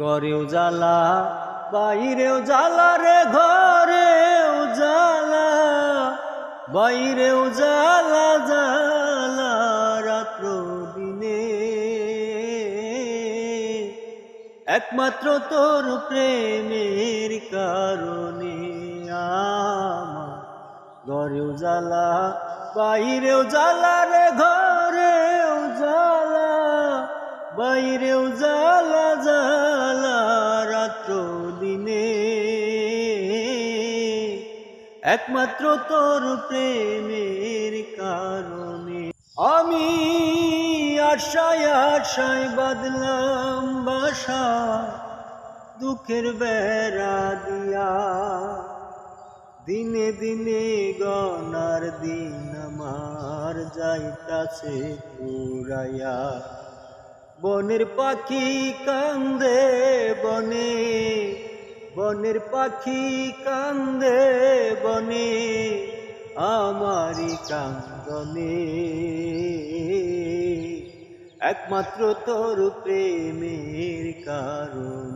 ঘরেও জ্বালা, বাইরেও জ্বালা রে, ঘরেও জ্বালা, বাইরেও জ্বালা জ্বালা রাত্র দিনে। একমাত্র তোর প্রেমের কারণে আমার ঘরেও জ্বালা, বাইরেও জ্বালা রে, ঘরেও জ্বালা, বাইরেও জ্বালা জ্বালা একমাত্র তোর প্রেমের কারণে। আমি আশায় আশায় বাদলাম বাসা, দুঃখের বেড়া দিয়া। দিনে দিনে গনার দিন আমার যাইতাছে পুরাইয়া। বনের পাখি কান্দে বনে, বনের পাখি কান্দে বনে আমারি কাঙ্গনে একমাত্র তোর প্রেমের কারণে।